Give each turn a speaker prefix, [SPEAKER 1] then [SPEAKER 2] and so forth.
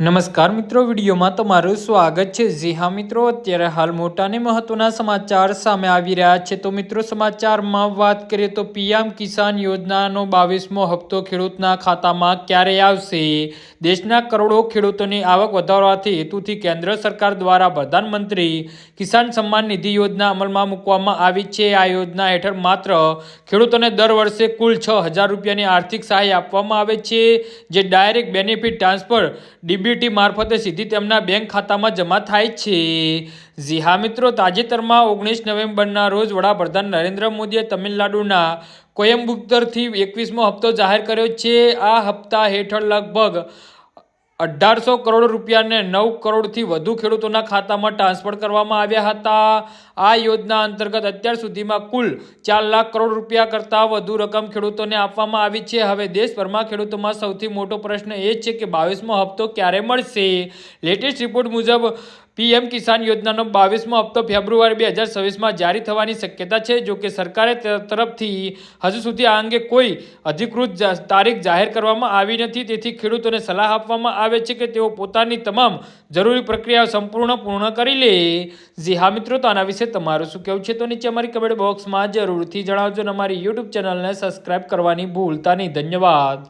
[SPEAKER 1] નમસ્કાર મિત્રો, વિડીયોમાં તમારું સ્વાગત છે. જી હા મિત્રો, અત્યારે હાલ મોટા અને મહત્વના સમાચાર સામે આવી રહ્યા છે. તો મિત્રો, સમાચારમાં વાત કરીએ તો પીએમ કિસાન યોજનાનો બાવીસમો હપ્તો ખેડૂતના ખાતામાં ક્યારે આવશે? દેશના કરોડો ખેડૂતોની આવક વધારવાથી હેતુથી કેન્દ્ર સરકાર દ્વારા પ્રધાનમંત્રી કિસાન સન્માન નિધિ યોજના અમલમાં મૂકવામાં આવી છે. આ યોજના હેઠળ માત્ર ખેડૂતોને દર વર્ષે કુલ છ હજાર રૂપિયાની આર્થિક સહાય આપવામાં આવે છે, જે ડાયરેક્ટ બેનિફિટ ટ્રાન્સફર ડીબીટી મારફતે સીધી તેમના બેંક ખાતામાં જમા થાય છે. જી હા મિત્રો, તાજેતરમાં ઓગણીસ નવેમ્બરના રોજ વડાપ્રધાન નરેન્દ્ર મોદીએ તમિલનાડુના કોયમ્બુત્તરથી એકવીસમો હપ્તો જાહેર કર્યો છે. આ હપ્તા હેઠળ લગભગ અઢારસો કરોડ રૂપિયાને નવ કરોડથી વધુ ખેડૂતોના ખાતામાં ટ્રાન્સફર કરવામાં આવ્યા હતા. આ યોજના અંતર્ગત અત્યાર સુધીમાં કુલ ચાર લાખ કરોડ રૂપિયા કરતાં વધુ રકમ ખેડૂતોને આપવામાં આવી છે. હવે દેશભરમાં ખેડૂતોમાં સૌથી મોટો પ્રશ્ન એ છે કે બાવીસમો હપ્તો ક્યારે મળશે? લેટેસ્ટ રિપોર્ટ મુજબ પીએમ કિસાન યોજનાનો બાવીસમો હપ્તો ફેબ્રુઆરી બે હજાર છવ્વીસમાં જારી થવાની શક્યતા છે. જો કે સરકારે તરફથી હજુ સુધી આ અંગે કોઈ અધિકૃત તારીખ જાહેર કરવામાં આવી નથી. તેથી ખેડૂતોને સલાહ આપવામાં આવે છે કે તેઓ પોતાની તમામ જરૂરી પ્રક્રિયાઓ સંપૂર્ણ પૂર્ણ કરી લે. જી હા, મિત્રો, તો આના વિશે તમારું શું કહેવું છે? તો નીચે અમારી કમેન્ટ બોક્સમાં જરૂરથી જણાવજો અને અમારી યુટ્યુબ ચેનલને સબસ્ક્રાઈબ કરવાની ભૂલતા નહીં. ધન્યવાદ.